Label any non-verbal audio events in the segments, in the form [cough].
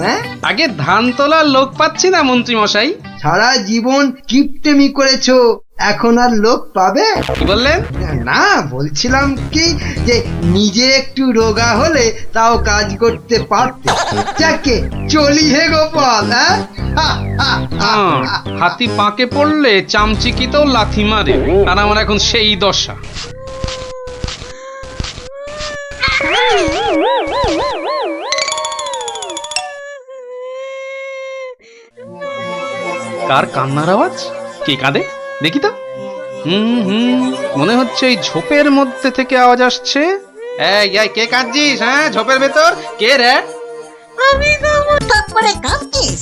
হ্যাঁ? আগে ধান তোলার লোক পাচ্ছি না মন্ত্রী মশাই। সারা জীবন কিপটেমি করেছ এখন আর লোক পাবে? কি বললেন? না বলছিলাম কি যে নিজে একটু রোগা হলে তাও কাজ করতে পারতে। যাকে চলি হে গোপাল হ্যাঁ? হাতি পাকে পড়লে চামচিকিতেও লাথি মারে আর আমার এখন সেই দশা। [laughs] [laughs] কার কান্নার আওয়াজ? কে কাঁদে? দেখি তো। হুম হুম মনে হচ্ছে এই ঝোপের মধ্যে থেকে আওয়াজ আসছে। এই এই, কে কাঁদছিস? হ্যাঁ ঝোপের ভেতর। কে রে? আমি তো হঠাৎ করে কাঁদছিস।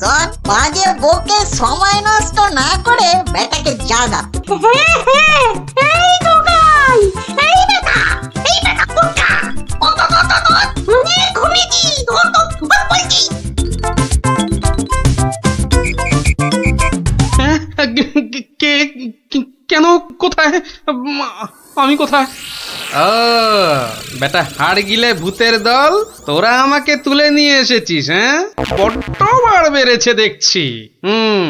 তোর বাজে বকে সময় নষ্ট না করে বেটাকে জাগা হ্যাঁ হ্যাঁ এই গোগাই এই বেটা এই বেটা আমি কোথায়? ও বেটা হাড় গিলে ভূতের দল তোরা আমাকে তুলে নিয়ে এসেছিস হ্যাঁ? বড্ড বার বেড়েছে দেখছি হুম।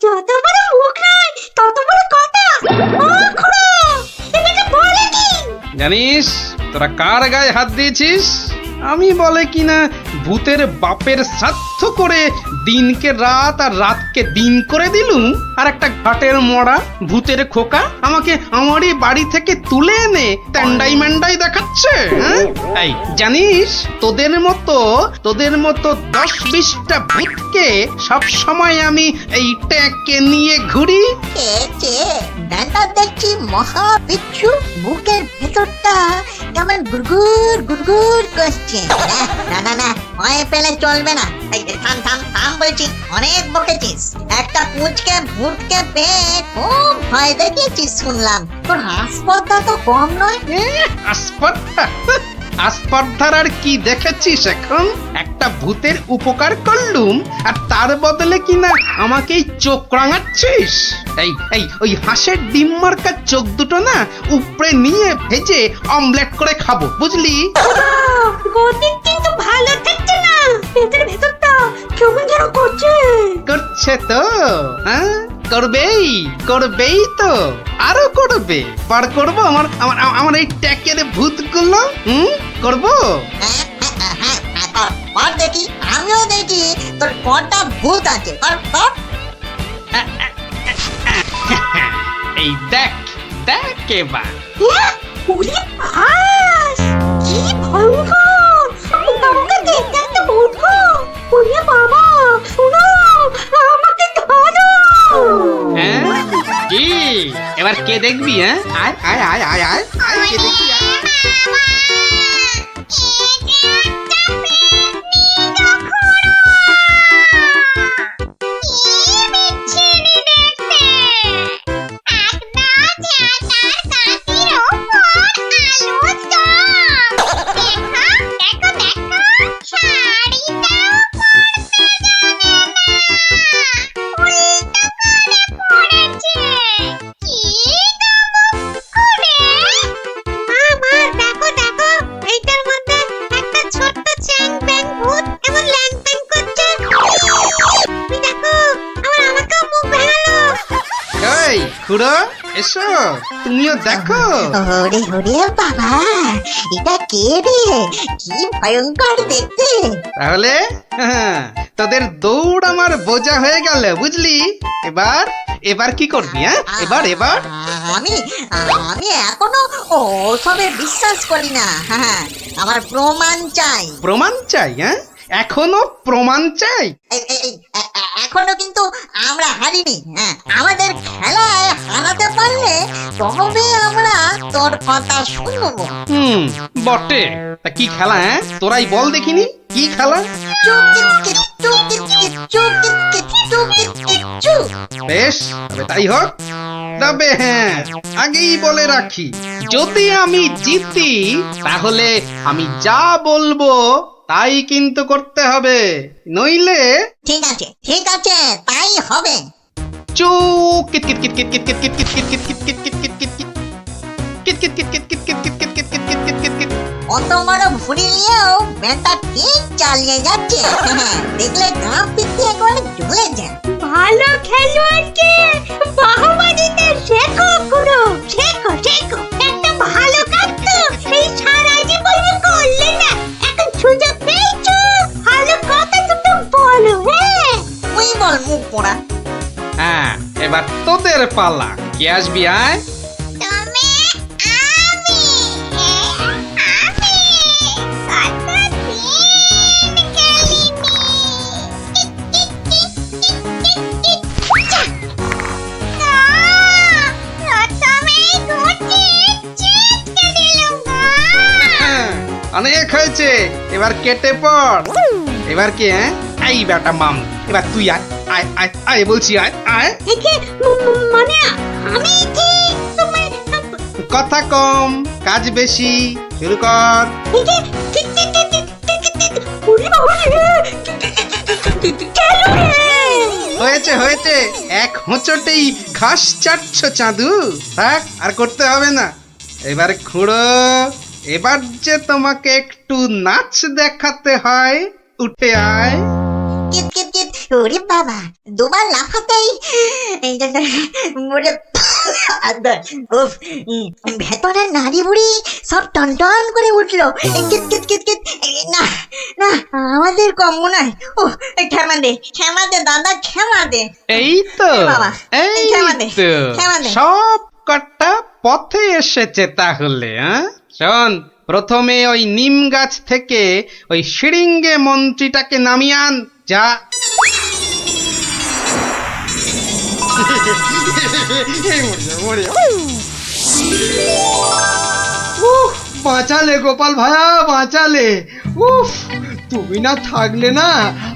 যত বড় মুখ নয় তত বড় কথা। জানিস তোরা কার গায়ে হাত দিয়েছিস? আমি বলে কিনা, ভূতের বাপের শ্রাদ্ধ করে দিনকে রাত আর রাতকে দিন করে দিলুম আর একটা ঘাটের মরা ভূতের খোকা আমাকে আমারই বাড়ি থেকে তুলে এনে ট্যান্ডাই ম্যান্ডাই দেখাচ্ছে হ্যাঁ? এই, জানিস, তোদের মতো তোদের মতো দশ বিশটা ভূতকে সব সময় আমি এই ট্যাঁকে নিয়ে ঘুরি। বেটা দেখছি মহা বিচ্ছু বুকের ভেতরটা কেমন গুড়গুড় গুড়গুড় করছে। আহ, না না না ভয় পেলে চলবে না। এই, থাম থাম থাম বলছি অনেক বকেছিস। একটা পুচকে ভুটকে পেয়ে খুব ভয় দেখিয়েছিস শুনলাম। তোর হাসপাতাল তো কম নয়। আসপর্ধা আসপর্ধার আর কি দেখেছিস এখন একটা ভূতের উপকার করলুম আর তার বদলে কিনা আমাকেই চোখ রাঙাচ্ছিস? এই এই ওই হাঁসের ডিম মার্কার চোখ দুটো না উপরে নিয়ে ভেজে অমলেট করে খাব বুঝলি? আহ, গতি কিন্তু ভালো থাকছে না। পেটের ভেতরটা কেমন যেন করছে। করছে তো হ্যাঁ? করবেই করবেই তো আরও করবে। বার করব আমার আমার আমার এই ট্যাকের ভূতগুলো? হুম? করব? হ্যাঁ, হ্যাঁ, হ্যাঁ, কর, দেখি আমিও দেখি তোর কটা ভূত আছে কর কর। এই দেখ দেখ এবার। ওরে বাস কি ভয়ঙ্কর। এবার কে দেখবি হ্যাঁ আয় আয় আয় আয় আয় আয় কে দেখবি ভূত এমন ল্যাং প্যাং করছে। তুমি দেখো আমার আমাকেও মুখ ভেঙালো। এই খুড়ো এসো তুমিও দেখো। ওরে ওরে বাবা এটা কে রে? কি ভয়ঙ্কর দেখতে। তাহলে হ্যাঁ, তোদের দৌড় আমার বোঝা হয়ে গেল বুঝলি? এবার এবার কি করবি হ্যাঁ এবার এবার আমি আমি এখনও ওসবে বিশ্বাস করি না হ্যাঁ আমার প্রমাণ চাই প্রমাণ চাই হ্যাঁ এখনও প্রমাণ চাই এখনও কিন্তু আমরা হারিনি হ্যাঁ আমাদের খেলায় হারাতে পারলে তবে আমরা তোর কথা শুনব হুম বটে তা কি খেলা হ্যাঁ তোরাই বল দেখিনি কি খেলা চুপ চুপ কিট, চুপ কিট কিট, চুপ বেশ তবে তাই হোক তবে হ্যাঁ আগেই বলে রাখি যদি আমি জিতি তাহলে আমি যা বলব তাই কিন্তু করতে হবে নইলে ঠিক আছে ঠিক আছে তাই হবে চুপ কিট কিট কিট কিট কিট কিট কিট কিট কিট কিট কিট কিট কিট কিট কিট কিট কিট কিট অত বড় ভুড়ি নিয়েও বেটা ঠিক চালিয়ে যাচ্ছে। [laughs] দেখলে গা পিত্তি একবারে জ্বলে যায়। ভালো খেলোয়াড়কে বাহবা দিতে শেখো গুরু শেখো শেখো। একটা ভালো কাজ তো এই সারা জীবনে করলে না। এখন সুযোগ পেয়েছ। ভালো কথা দুটো বলো হ্যাঁ। তুই বল মুখ পোড়া। হ্যাঁ এবার তোদের পালা। কে আসবি আয়? অনেক হয়েছে এবার কেটে পড় এবার কি হ্যাঁ এই বেটা মাম এবার তুই আয় আয় আয় আয় বলছি আয় আয় মানে আমি কি কথা কম কাজ বেশি শুরু কর হয়েছে হয়েছে এক হোঁচটেই ঘাস চাটছ চাঁদু থাক আর করতে হবে না এবার খুঁড়ো এবার যে তোমাকে একটু নাচ দেখাতে হয় উঠে আয়। ওরে বাবা দুবার লাফাতেই মরে উফ, নাড়ি বুড়ি সব টন টন করে উঠল। কিট কিট কিট না না আমাদের কম মনে হয় ও ক্ষমা দে ক্ষমা দে দাদা ক্ষমা দে। এই তো বাবা, এই তো। সব কটা পথে এসেছে তাহলে হ্যাঁ? শোন, প্রথমে ওই নিম গাছ থেকে ওই শিরিঙ্গে মন্ত্রীটাকে নামিয়ে আন, যা। বাঁচালে গোপাল ভাইয়া বাঁচালে। উফ তুমি না থাকলে না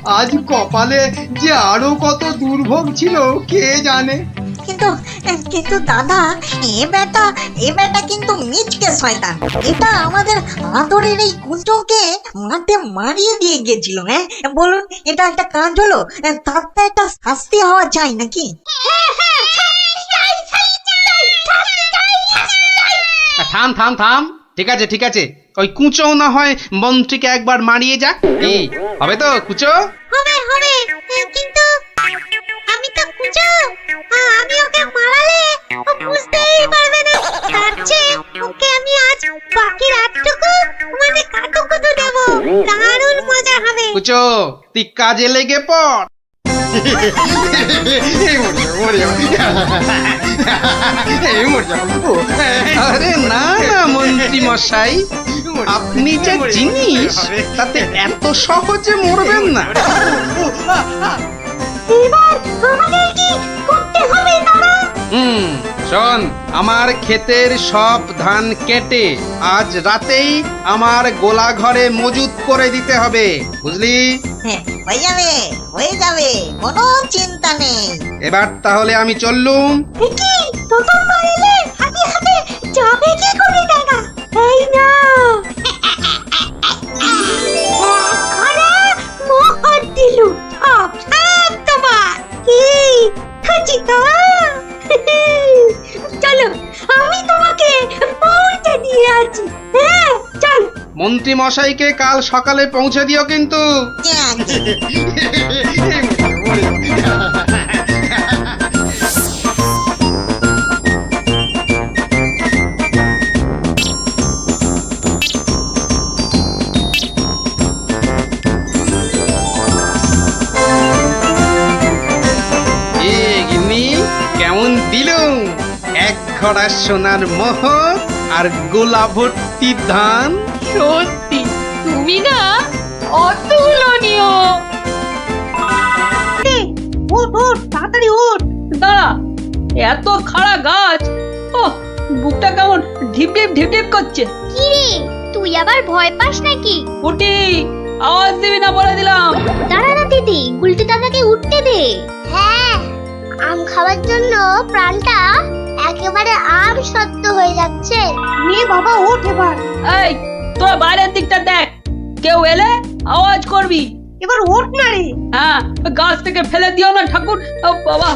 আজ কপালে যে আরও কত দুর্ভোগ ছিল কে জানে? কিন্তু কিন্তু দাদা এ বেটা এ বেটা কিন্তু মিচকে শয়তান। এটা আমাদের আদরের এই কুঞ্চকে মাঠে মারিয়ে দিয়ে গিয়েছিল হ্যাঁ? বলুন এটা একটা কাজ হলো? তার তো একটা শাস্তি হওয়া চাই নাকি? থাম থাম থাম। ঠিক আছে ঠিক আছে। ওই কুচো না হয় মন্ত্রীকে একবার মারিয়ে যাক। হবে তো কুচো? হবে হবে। কিন্তু আমি তো কুচো। আমি ওকে মারালে ও বুঝতেই পারবে না। তার চেয়ে ওকে আমি আজ বাকি রাতটুকু মানে দেব। দারুণ মজা হবে। কুচো তুই কাজে লেগে পড়। আরে না না মন্ত্রী মশাই আপনি যে জিনিস তাতে এত সহজে মরবেন না। এবার আমাদের কি করতে হবে হুম। শোন আমার ক্ষেতের সব ধান কেটে আজ রাতেই আমার গোলা ঘরে মজুত করে দিতে হবে বুঝলি? হ্যাঁ, হয়ে যাবে হয়ে যাবে কোনো চিন্তা নেই। এবার তাহলে আমি চললুম। কি হাতে হাতে যাবে কি করে দাদা? এই না মশাইকে কাল সকালে পৌঁছে দিও কিন্তু। কেমন দিলুম এক ঘড়া সোনার মোহর আর গোলা ভর্তি ধান। সত্যি এত খাড়া গাছ। ও বুকটা কেমন ঢিপ ঢিপ ঢিপ ঢিপ করছে। কি রে তুই আবার ভয় পাস নাকি? উঠি আওয়াজ দিবি না বলে দিলাম। দাঁড়া না দিদি উল্টে দাদাকে উঠতে দে। হ্যাঁ আম খাওয়ার জন্য প্রাণটা একেবারে আম সত্য হয়ে যাচ্ছে। নে বাবা ওঠ এবার। এই তোরা বাইরের দিকটা দেখ। কেউ এলে আওয়াজ করবি। এবার ওঠ না রে। হ্যাঁ গাছ থেকে ফেলে দিও না ঠাকুর। ও বাবা।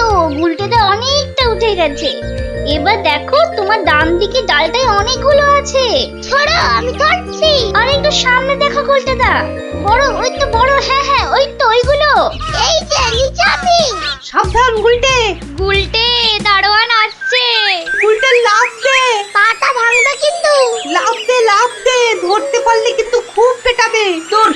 তো গুলটেতে অনেকটা উঠে গেছে। এবার দেখো তোমার ডান দিকে ডালটায় অনেকগুলো আছে। ছড়া আমি ধরছি। আর একটু সামনে দেখো গুলটেদা বড় ওই তো বড় হ্যাঁ হ্যাঁ ওই তো ওইগুলো। এই যে নিচে আমি সাবধান গুলটে গুলটে দারোয়ান আসছে। গুলটে লাভ দে। পাটা ভাঙবে কিন্তু। লাভ দে লাভ দে। ধরতে পারলে কিন্তু খুব পেটাবে। তোর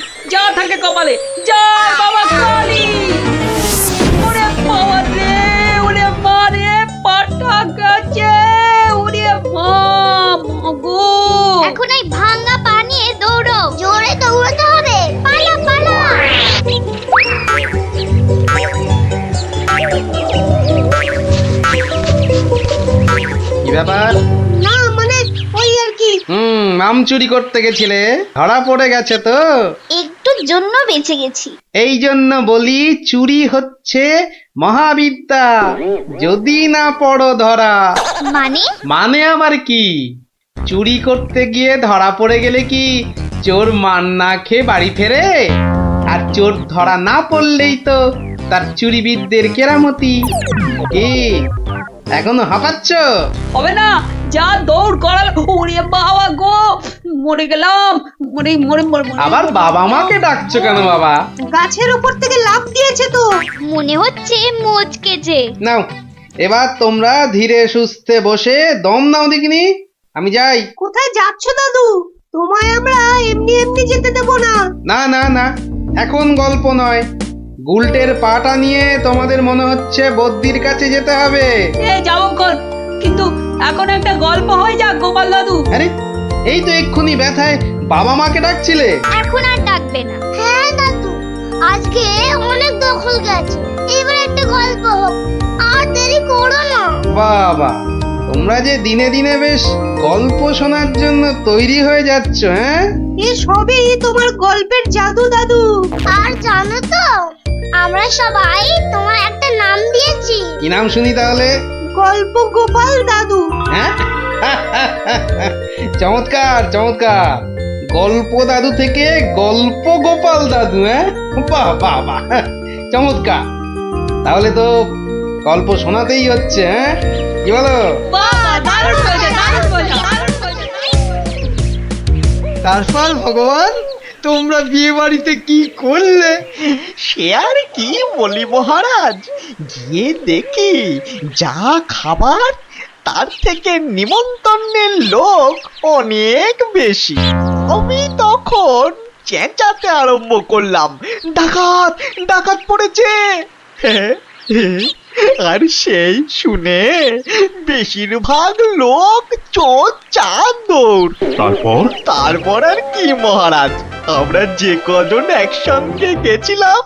ব্যাপার? না মানে ওই আর কি। হুম আম চুরি করতে গেছিলে। ধরা পড়ে গেছে তো। একটুর জন্য বেঁচে গেছি। এই জন্য বলি চুরি হচ্ছে মহাবিদ্যা। যদি না পড়ো ধরা। মানে? মানে আবার কি? চুরি করতে গিয়ে ধরা পড়ে গেলে কি চোর মান না খেয়ে বাড়ি ফেরে? আর চোর ধরা না পড়লেই তো তার চুরিবিদদের কেরামতি। কি এখনও হাঁপাচ্ছ? হবে না যা দৌড় করাল ওরে বাবা গো মরে গেলাম মরে মরে মরে মরে- আবার বাবা মাকে ডাকছো কেন বাবা? গাছের উপর থেকে লাফ দিয়েছে তো। মনে হচ্ছে মচকেছে নাও এবার তোমরা ধীরে সুস্থে বসে দম নাও দেখিনি? আমি যাই। কোথায় যাচ্ছ দাদু? তোমায় আমরা এমনি এমনি যেতে দেব না। না না না এখন গল্প নয়। গুলটের পাটা নিয়ে তোমাদের মনে হচ্ছে বদ্যির কাছে যেতে হবে। এ যাব কর কিন্তু এখন একটা গল্প হয়ে যাক গোপাল দাদু। আরে এই তো এক্ষুনি ব্যথায় বাবা মাকে ডাকছিলে। এখন আর ডাকবে না। হ্যাঁ দাদু। আজকে অনেক দখল গেছে। এবার একটা গল্প হোক। আর দেরি করো না। বাবা। তোমরা যে দিনে দিনে বেশ গল্প শোনার জন্য তৈরি হয়ে যাচ্ছ হ্যাঁ? এ সবই তোমার গল্পের জাদু দাদু। আর জানো তো আমরা সবাই তোমার একটা নাম দিয়েছি। কি নাম শুনি তাহলে? গল্প গোপাল দাদু। হ্যাঁ? চমৎকার চমৎকার। গল্প দাদু থেকে গল্প গোপাল দাদু হ্যাঁ? বাহ বাহ বাহ। চমৎকার। তাহলে তো গল্প শোনাতেই হচ্ছে হ্যাঁ? কি বলো? তারপর ভগবান তোমরা বিয়ে বাড়িতে কি করলে? সে আর কি বলি মহারাজ? গিয়ে দেখি যা খাবার তার থেকে নিমন্ত্রণের লোক অনেক বেশি। আমি তখন চেঁচাতে আরম্ভ করলাম ডাকাত ডাকাত পড়েছে। হ্যাঁ, [laughs] আর সেই শুনে বেশিরভাগ লোক চোর চাঁদর তারপর? তারপর আর কি মহারাজ? আমরা যে কজন একসঙ্গে গেছিলাম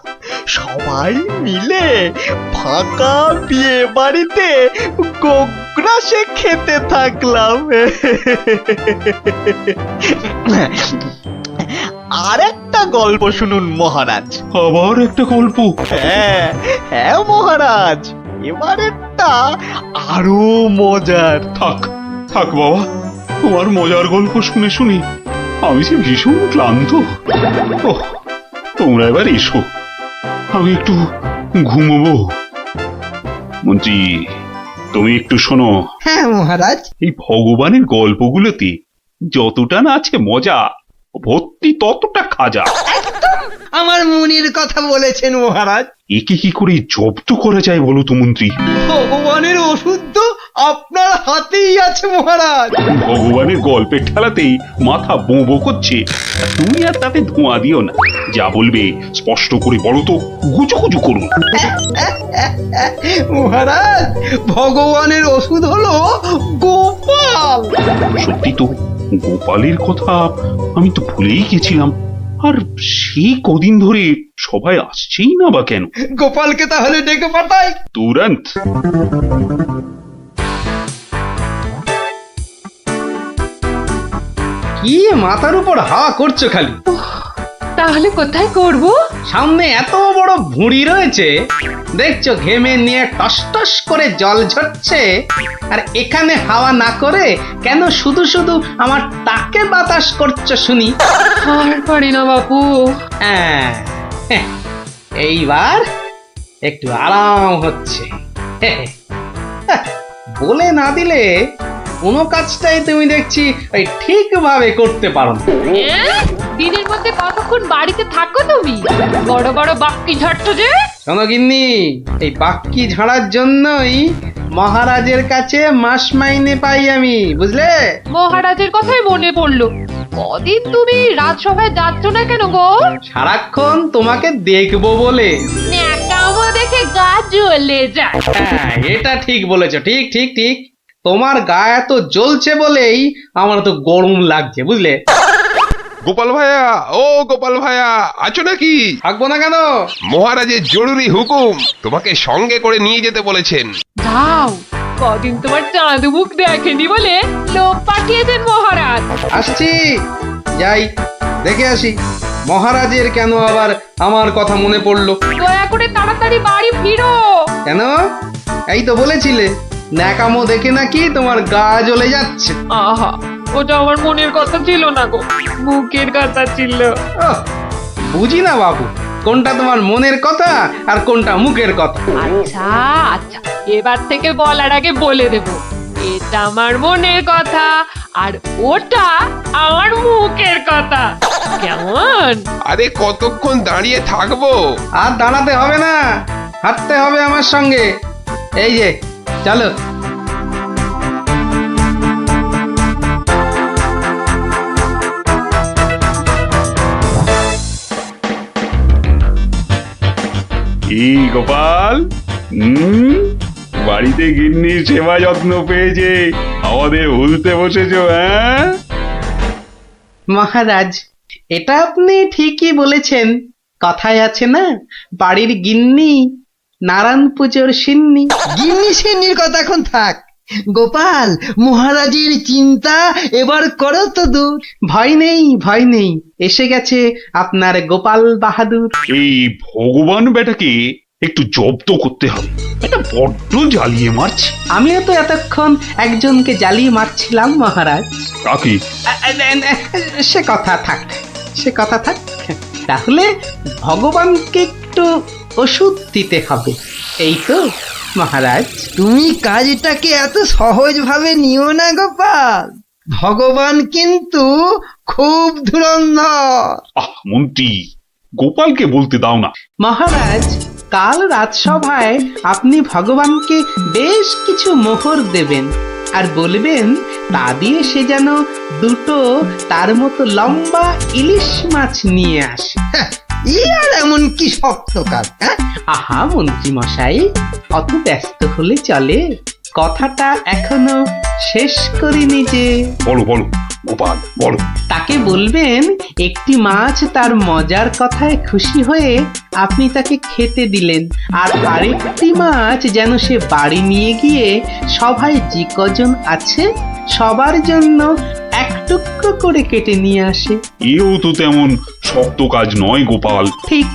সবাই মিলে ফাঁকা বিয়ে বাড়িতে গোগ্রাসে খেতে থাকলাম। [laughs] আর একটা গল্প শুনুন মহারাজ। আবার একটা গল্প? হ্যাঁ হ্যাঁ মহারাজ। এবারেরটা আরও মজার। থাক থাক বাবা তোমার মজার গল্প শুনে শুনি। আমি যে ভীষণ ক্লান্ত। ওহ, তোমরা এবার এসো। আমি একটু ঘুমোবো। মন্ত্রী তুমি একটু শোনো। হ্যাঁ মহারাজ। এই ভগবানের গল্পগুলোতে যতটা না আছে মজা ভর্তি ততটা খাজা। আমার মুনির কথা বলেছেন মহারাজ। একে কি করে জব্দ করা যায় বলো তো মন্ত্রী? ভগবানের ওষুধ তো আপনার হাতেই আছে মহারাজ। ভগবানের গল্পের ঠেলাতেই মাথা বোঁ করছে। তুমি আর তাতে ধোঁয়া দিও না। যা বলবে স্পষ্ট করে বলো তো গুজু গুজু করুন। [laughs] মহারাজ ভগবানের ওষুধ হলো গোপাল। সত্যি তো গোপালের কথা আমি তো ভুলেই গেছিলাম। আর সে কদিন ধরে সবাই আসছেই না বা কেন? গোপালকে তাহলে ডেকে পাঠাই। তুরন্ত কি মাথার উপর হা করছ খালি? তাহলে কোথায় করব? সামনে এত বড় ভুঁড়ি রয়েছে। দেখছ ঘেমে নিয়ে টস টস করে জল ঝরছে। আর এখানে হাওয়া না করে কেন শুধু শুধু আমার তাকে বাতাস করছ শুনি? আর পারি না বাপু। হ্যাঁ, হ্যাঁ, এইবার একটু আরাম হচ্ছে। বলে না দিলে কোনো কাজটাই তুমি দেখছি ওই ঠিকভাবে করতে পারো না। হ্যাঁ? দিনের মধ্যে কতক্ষণ বাড়িতে থাকো তুমি? বড় বড় বাক্কি ঝট্ট যে? শোনো গিন্নি এই বাক্কি ঝাড়ার জন্যই মহারাজের কাছে মাস মাইনে পাই আমি বুঝলে? মহারাজের কথাই মনে পড়ল। কদিন তুমি রাজসভায় যাচ্ছ না কেন গো? সারাক্ষণ তোমাকে দেখব বলে। ন্যাকামো দেখে গা জ্বলে যায়। হ্যাঁ এটা ঠিক বলেছ ঠিক ঠিক ঠিক। তোমার গা এত জ্বলছে বলেই আমার তো গরম লাগছে বুঝলে? গোপাল ভাইয়া ও গোপাল ভাইয়া আছো নাকি? থাকব না কেন? মহারাজের জরুরি হুকুম তোমাকে সঙ্গে করে নিয়ে যেতে বলেছেন। যাও কদিন তোমার চাঁদ মুখ দেখেনি বলে লোক পাঠিয়েছেন মহারাজ। আসছি যাই দেখে আসি মহারাজের কেন আবার আমার কথা মনে পড়ল? দয়া করে তাড়াতাড়ি বাড়ি ফিরো। কেন? এই তো বলেছিলে ন্যাকামো দেখে নাকি তোমার গা জ্বলে যাচ্ছে। আহা ওটা আমার মনের কথা ছিল না গো। মুখের কথা ছিল। ওহ, বুঝি না বাবু কোনটা তোমার মনের কথা আর কোনটা মুখের কথা? আচ্ছা আচ্ছা এবার থেকে বলার আগে বলে দেব। এটা আমার মনের কথা আর ওটা আমার মুখের কথা। কেমন? আরে কতক্ষণ দাঁড়িয়ে থাকব? আর দাঁড়াতে হবে না হাঁটতে হবে আমার সঙ্গে। এই যে চলো। কি গোপাল? হুম? বাড়িতে গিন্নির সেবা যত্ন পেয়েছে। আমাদের ভুলতে বসেছ হ্যাঁ? মহারাজ এটা আপনি ঠিকই বলেছেন। কথায় আছে না বাড়ির গিন্নি নারায়ণ পুজোর সিন্নি। গিন্নি সিন্নির কথা এখন থাক। গোপাল মহারাজের চিন্তা এবার করো তো দূর। ভয় নেই ভয় নেই এসে গেছে আপনার গোপাল বাহাদুর। এই ভগবান বেটাকে একটু জব্দ করতে হবে। এটা বড্ড জ্বালিয়ে মারছে। আমিও তো এতক্ষণ একজনকে জ্বালিয়ে মারছিলাম মহারাজ। কাকে সে কথা থাক সে কথা থাক। তাহলে ভগবানকে একটু ওষুধ দিতে হবে এই তো মহারাজ। তুমি কাজটাকে এত সহজভাবে নিও না গোপাল। ভগবান কিন্তু খুব ধুরন্ধর। আহ মন্ত্রী গোপালকে বলতে দাও না। মহারাজ কাল রাজসভায় আপনি ভগবানকে বেশ কিছু মোহর দেবেন আর বলবেন তা দিয়ে সে যেন দুটো তার মতো লম্বা ইলিশ মাছ নিয়ে আসে। ই আর এমন কি শক্ত কাজ হ্যাঁ? আহা মন্ত্রী মশাই অত ব্যস্ত হলে চলে। কথাটা এখনও শেষ করিনি যে। বলো বলো গোপাল বলো। তাকে বলবেন একটি মাছ তার মজার কথায় খুশি হয়ে আপনি তাকে খেতে দিলেন। আর আরেকটি মাছ যেন সে বাড়ি নিয়ে গিয়ে সবাই যে কজন আছে সবার জন্য এক টুকরো করে কেটে নিয়ে আসে। এও তো তেমন শক্ত কাজ নয় গোপাল। ঠিক।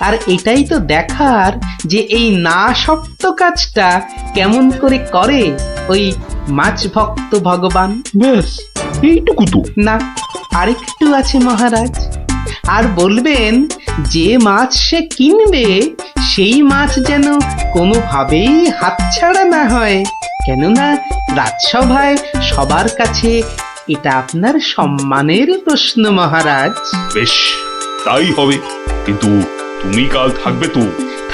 আর এটাই তো দেখার যে এই না শক্ত কাজটা কেমন করে করে ওই মাছ ভক্ত ভগবান। ব্যাস এইটুকু তো। না আরেকটু আছে মহারাজ। আর বলবেন যে মাছ সে কিনবে সেই মাছ যেন কোনোভাবেই হাতছাড়া না হয়। কেননা রাজসভায় সবার কাছে এটা আপনার সম্মানের প্রশ্ন মহারাজ। বেশ তাই হবে। কিন্তু তুমি কাল থাকবে তো?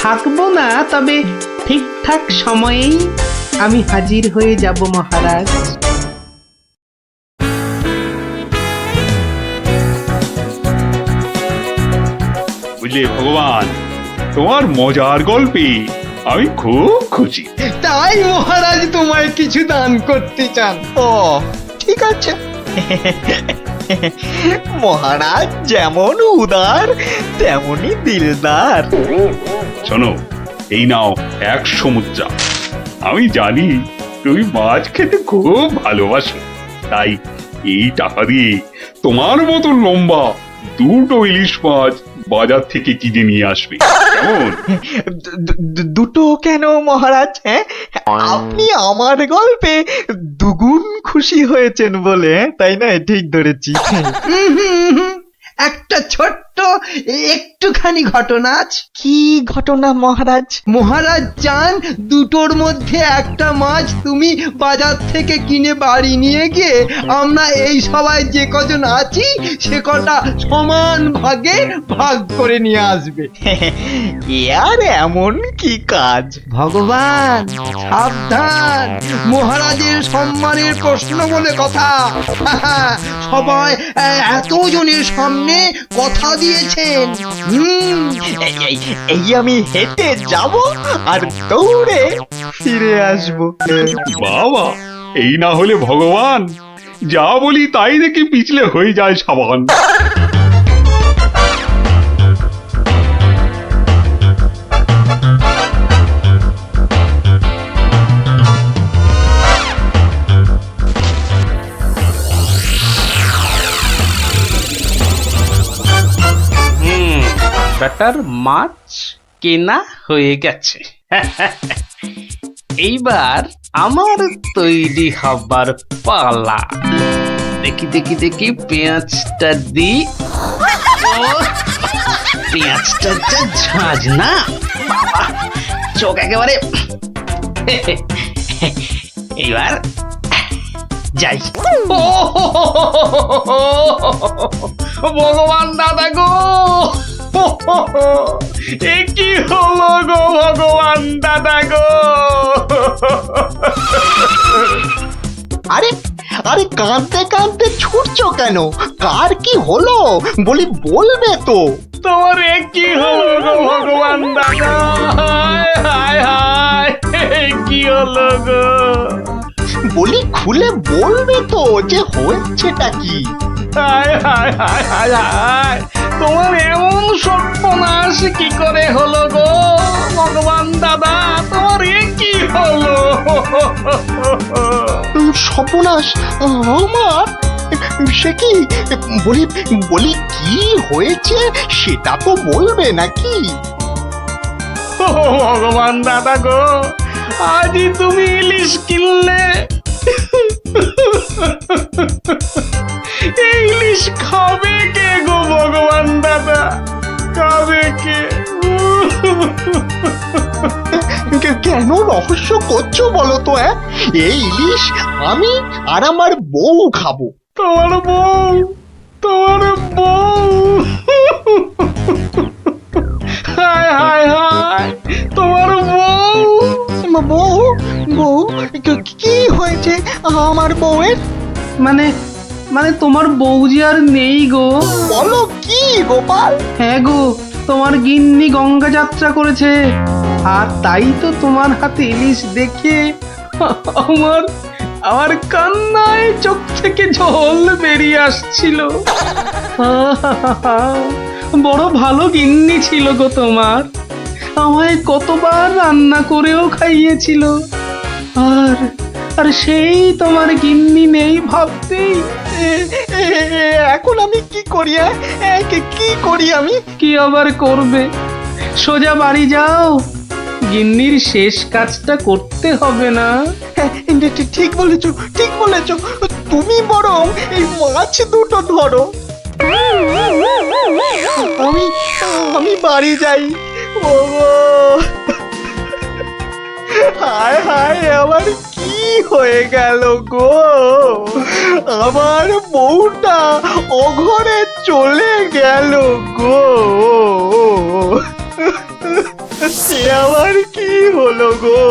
থাকব না তবে ঠিকঠাক সময়েই আমি হাজির হয়ে যাব মহারাজ। বুঝলে ভগবান তোমার মজার গল্পে আমি খুব খুশি। তাই মহারাজ তোমায় কিছু দান করতে চান। ও ঠিক আছে। মহারাজ যেমন উদার তেমনি দিলদার। শোনো, এই নাও একশো মুদ্রা আমি জানি তুমি মাছ খেতে খুব ভালোবাসো, তাই এই টাকা দিয়ে তোমার মতো লম্বা দুটো ইলিশ মাছ বাজার থেকে কিনে নিয়ে আসবে কেমন দু- দু- দুটো কেন মহারাজ হ্যাঁ আপনি আমার গল্পে দুগুণ খুশি হয়েছেন বলে? তাই না ঠিক ধরেছি। একটা ছোট্ট ছোট্ট একটুখানি ঘটনা আছে কি ঘটনা মহারাজ? মহারাজ চান দুটোর মধ্যে একটা মাছ তুমি বাজার থেকে কিনে বাড়ি নিয়ে গিয়ে আমরা এই সবাই যে কজন আছি সে কটা সমান ভাগে ভাগ করে নিয়ে আসবে। [laughs] এ আর এমন কি কাজ? ভগবান সাবধান। মহারাজের সম্মানের প্রশ্ন বলে কথা। [laughs] সবাই এতজনের সামনে কথা দিয়েছেন। হুম এই- এই- এই আমি হেঁটে যাব আর দৌড়ে ফিরে আসব। বাবা এই না হলে ভগবান যা বলি তাই দেখি পিছলে হয়ে যায় সাবান। বেটার মাছ কেনা হয়ে গেছে এইবার আমার তৈরি হবার পালা দেখি দেখি দেখি পেঁয়াজটা দি পেঁয়াজটা যা ঝাঁজ না চোখ একেবারে এইবার যাই ভগবান দাদা গো কি হলো গো ভগবান দাদা গো? আরে আরে কাঁদতে কাঁদতে ছুটছো কেন? কার কি হলো? বলি বলবে তো। তোমার কি হলো গো ভগবান দাদা? হায় হায় হায় কি হলো গো? বলি খুলে বলবে তো যে হয়েছেটা কি। হায় হায় হায় হায় হায়। তোমার এমন সর্বনাশ কি করে হলো গো? ভগবান দাদা তোমার এ কি হলো? সর্বনাশ? আমার? সে কি? বলি বলি কি হয়েছে সেটা তো বলবে নাকি? ও ভগবান দাদা গো আজই তুমি ইলিশ কিনলে। ইলিশ খাবে কে গো ভগবান দাদা? খাবে কে? কেন রহস্য করছ বলো তো এই ইলিশ আমি আর আমার বউ খাব। তোমার বউ তোমার বউ। হায় হায় হায় তোমার বউ বউ বউ কি- হয়েছে আমার বউয়ের? মানে মানে তোমার বউ যে আর নেই গো। বলো কি গোপাল? হ্যাঁ গো তোমার গিন্নি গঙ্গা যাত্রা করেছে। আর তাই তো তোমার হাতে ইলিশ দেখে আমার আমার কান্নায় চোখ থেকে জল বেরিয়ে আসছিল। বড় ভালো গিন্নি ছিল গো তোমার। আমায় কতবার রান্না করেও খাইয়েছিল। আর আর সেই তোমার গিন্নি নেই ভাবতেই। এখন আমি কি করি কি- করি আমি? কি আবার করবে? সোজা বাড়ি যাও। গিন্নির শেষ কাজটা করতে হবে না। হ্যাঁ, ঠিক বলেছ ঠিক বলেছ। তুমি বরং এই মাছ দুটো ধরো। আমি আমি বাড়ি যাই। ও হায় হায় আমার কি হয়ে গেল গো? আমার বউটা অঘরে চলে গেল গো। সে আবার কি হলো গো?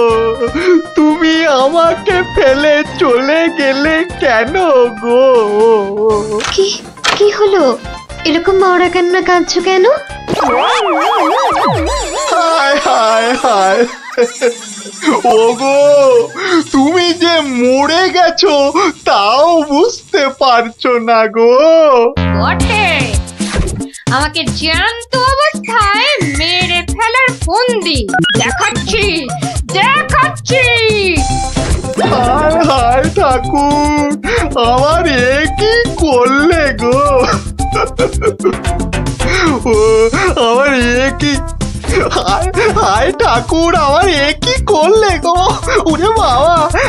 তুমি আমাকে ফেলে চলে গেলে কেন গো? কি কি হলো? এরকম মরা কান্না কাঁদছো কেন? হায় হায় হায়। ওগো তুমি যে মরে গেছো তাও বুঝতে পারছ না গো। বটে। আমাকে জ্যান্ত অবস্থায় মেরে ফেলার ফন্দি। দেখাচ্ছি দেখাচ্ছি। হায় হায় ঠাকুর আমার এ কি করলে গো? ও আমার এ কি হায় ঠাকুর আমার এ কি করলে গো? বাবা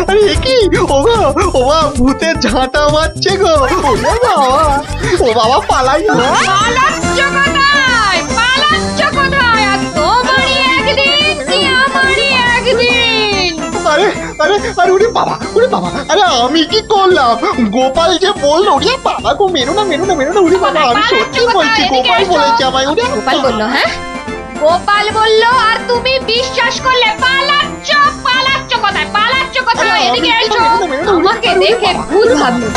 আরে এ কি? ও গো ও বা ভূতে ঝাঁটা মারছে গো। বাবা ও বাবা পালাই আরে আরে বাবা বাবা আরে আমি কি করলাম? গোপাল যে বলল বাবা গো মেরো না মেরো না মেরো না ওরে বাবা আমি সত্যি বলছি গোপাল বলেছে আমায় ওরে গোপাল। বলল হ্যাঁ? গোপাল বলল আর তুমি বিশ্বাস করলে পালাচ্ছ পালাচ্ছ কোথায় পালাচ্ছ কোথায় এদিকে এসো আমাকে দেখে। ভূত ভাবলো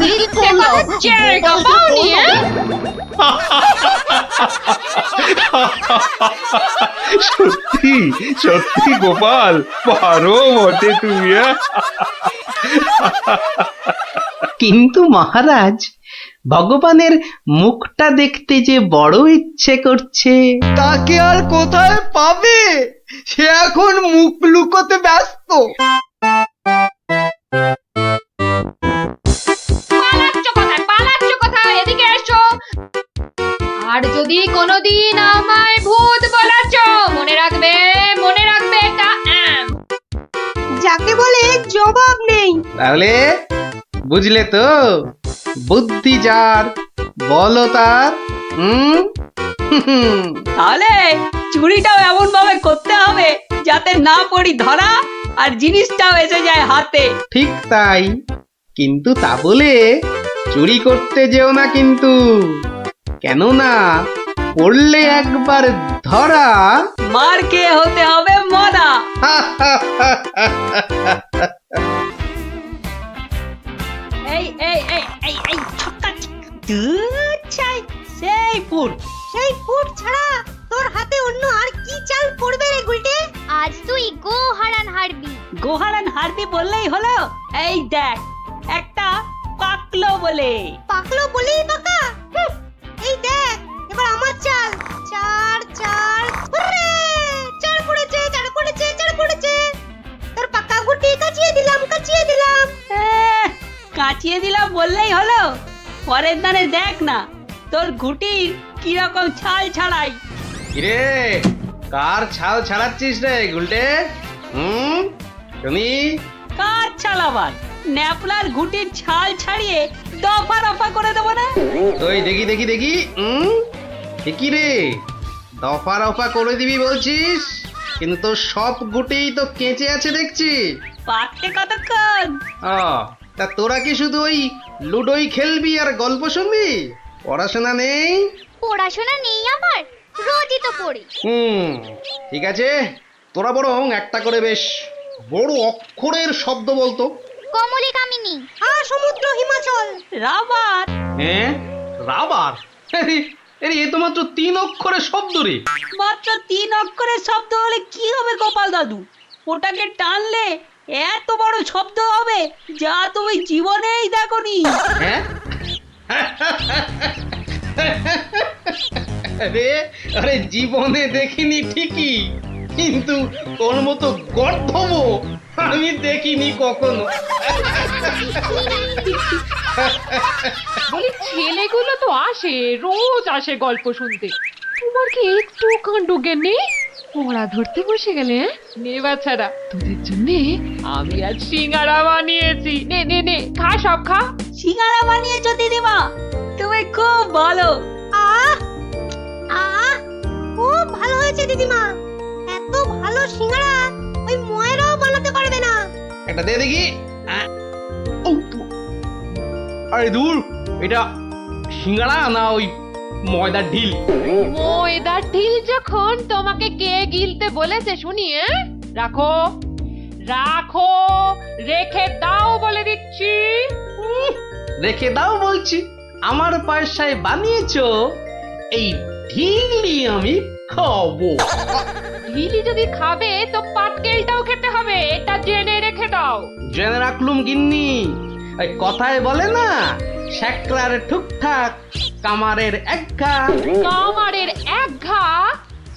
মিথ্যে কথা করলাম জায়গা গোপাল যে পাওনি বললো- হ্যাঁ? সত্যি সত্যি গোপাল পারো বটে তুমি হ্যাঁ? কিন্তু মহারাজ ভগবানের মুখটা দেখতে যে বড় ইচ্ছে করছে। তাকে আর কোথায় পাবে? সে এখন মুখ লুকোতে ব্যস্ত। পালাচ্ছ কোথায়? পালাচ্ছ কোথায়? এদিকে এসো। আর যদি কোনোদিন আমায় ভূত বলাচ্ছ মনে রাখবে মনে রাখবে এটা আম। যাকে বলে জবাব নেই। তাহলে বুঝলে তো? বুদ্ধি যার বলো তার হুম? তাহলে চুরিটাও এমন ভাবে করতে হবে যাতে না পড়ি ধরা আর জিনিসটাও এসে যায় হাতে। ঠিক তাই। কিন্তু তা বলে চুরি করতে যেও না কিন্তু। কেননা পড়লে একবার ধরা মার কে হতে হবে মরা। [laughs] এই এই এই এই এই ছক্কা দুধ চাই সেই পুর সেই ফুট ছাড়া তোর হাতে অন্য আর কি চাল পড়বে রে গুলটে? আজ তুই গো হারান হারবি। গোহারান হারবি বললেই হলো? এই দেখ একটা পাকলো বলে। পাকলো বলেই পাকা? এই দেখ এবার আমার চাল। চার চার! চার পড়েছে চার পড়েছে চার পড়েছে। তোর পাকা গুটি কাচিয়ে দিলাম কাচিয়ে দিলাম। কাচিয়ে দিলাম বললেই হলো। পরের দানে দেখ না তোর ঘুটির কীরকম ছাল ছাড়াই। কিরে কার ছাল ছাড়াচ্ছিস রে গুলটে? হুম? তুমি? কার ছাল আবার? ন্যাপলার ঘুটির ছাল ছাড়িয়ে দফা রফা করে দেবো না? ওই দেখি দেখি দেখি হুম? কি রে? দফা রফা করে দিবি বলছিস? কিন্তু তোর সব গুটেই তো কেঁচে আছে দেখছি। পাকতে কতক্ষণ? ও তা তোরা কি শুধু ওই লুডোই খেলবি আর গল্প শুনবি? পড়াশোনা নেই? পড়াশোনা নেই আমার রোজই তো পড়ি। হুম ঠিক আছে। তোরা বরং একটা করে বেশ বড় অক্ষরের শব্দ বলতো। কমলি কামিনী আ সমুদ্র হিমাচল। রাবার। হ্যাঁ? রাবার? আরে এ তো মাত্র তিন অক্ষরের শব্দ রে। মাত্র তিন অক্ষরের শব্দ হলে কি হবে গোপাল দাদু? ওটাকে টানলে এত বড় শব্দ হবে যা তুমি জীবনেই দেখোনি। হ্যাঁ? আরে আরে জীবনে দেখিনি ঠিকই কিন্তু তোর মতো গর্ধব আমি দেখিনি কখনো। বলি ছেলেগুলো তো আসে রোজ আসে গল্প শুনতে। তোমার কি একটু কাণ্ড জ্ঞান নেই? পড়া ধরতে বসে গেলে হ্যাঁ? নে বাচ্চারা তোদের জন্য আমি আজ সিঙ্গারা বানিয়েছি। নে নে নে খা সব খা। সিঙ্গারা বানিয়েছো দিদিমা? তুমি খুব ভালো। আহ আহ খুব ভালো হয়েছে দিদিমা। এত ভালো সিঙ্গারা ওই ময়রাও বানাতে পারবে না। একটা দে দেখি। আরে দূর এটা সিঙ্গাড়া না ওই ময়দার ঢিল? ময়দার ঢিল যখন তোমাকে কে গিলতে বলেছে শুনি হ্যাঁ? রাখো। রাখো রেখে দাও বলে দিচ্ছি। রেখে দাও বলছি। আমার পয়সায় বানিয়েছো এই ঢিলি আমি খাব। ঢিলি যদি খাবে তো পাটকেলটাও খেতে হবে এটা জেনে রেখে দাও। জেনে রাখলুম গিন্নি। ওই কথায় বলে না শ্যাকরার ঠুকঠাক কামারের এক ঘা। কামারের এক ঘা?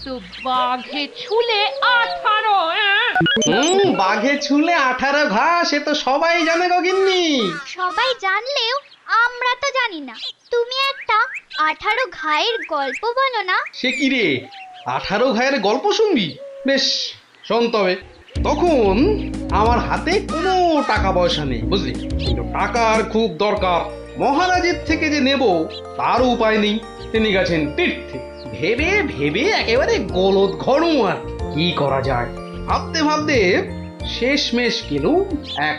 তো বাঘে ছুলে আঠারো হ্যাঁ? হুম বাঘে ছুলে আঠারো ঘা সে তো সবাই জানে গো গিন্নি। সবাই জানলেও আমরা তো জানি না। তুমি একটা আঠারো ঘায়ের গল্প বলো না। সে কি রে? আঠারো ঘায়ের গল্প শুনবি? বেশ শোন তবে। তখন আমার হাতে কোনো টাকা পয়সা নেই বুঝলি? কিন্তু টাকার খুব দরকার। মহারাজের থেকে যে নেব তার উপায় নেই। তিনি গেছেন তীর্থে। ভেবে ভেবে একেবারে গলদ ঘন আর কি করা যায়? ভাবতে ভাবতে শেষমেশ কিনু এক